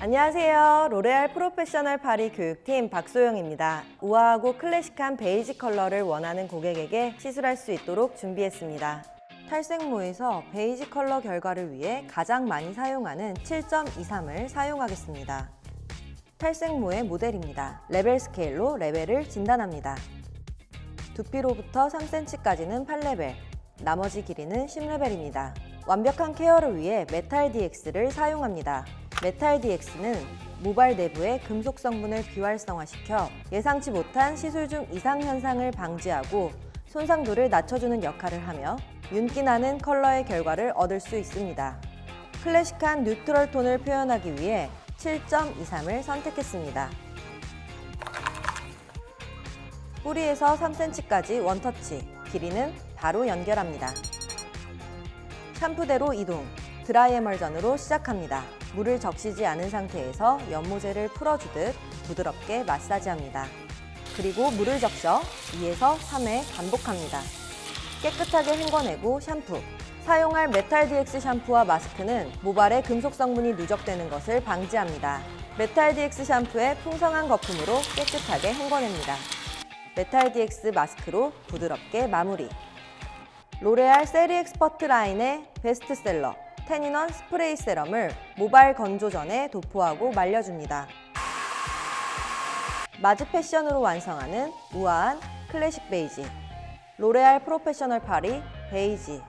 안녕하세요. 로레알 프로페셔널 파리 교육팀 박소영입니다. 우아하고 클래식한 베이지 컬러를 원하는 고객에게 시술할 수 있도록 준비했습니다. 탈색모에서 베이지 컬러 결과를 위해 가장 많이 사용하는 7.23을 사용하겠습니다. 탈색모의 모델입니다. 레벨 스케일로 레벨을 진단합니다. 두피로부터 3cm까지는 8레벨, 나머지 길이는 10레벨입니다. 완벽한 케어를 위해 메탈 DX를 사용합니다. 메탈 DX는 모발 내부의 금속 성분을 비활성화시켜 예상치 못한 시술 중 이상 현상을 방지하고 손상도를 낮춰주는 역할을 하며 윤기 나는 컬러의 결과를 얻을 수 있습니다. 클래식한 뉴트럴 톤을 표현하기 위해 7.23을 선택했습니다. 뿌리에서 3cm까지 원터치, 길이는 바로 연결합니다. 샴푸대로 이동, 드라이 에멀전으로 시작합니다. 물을 적시지 않은 상태에서 연모제를 풀어주듯 부드럽게 마사지합니다. 그리고 물을 적셔 2에서 3회 반복합니다. 깨끗하게 헹궈내고 샴푸. 사용할 메탈 DX 샴푸와 마스크는 모발에 금속 성분이 누적되는 것을 방지합니다. 메탈 DX 샴푸의 풍성한 거품으로 깨끗하게 헹궈냅니다. 메탈 DX 마스크로 부드럽게 마무리. 로레알 세리 엑스퍼트 라인의 베스트셀러 테니넌 스프레이 세럼을 모발 건조 전에 도포하고 말려줍니다. 마즈 패션으로 완성하는 우아한 클래식 베이지. 로레알 프로페셔널 파리 베이지.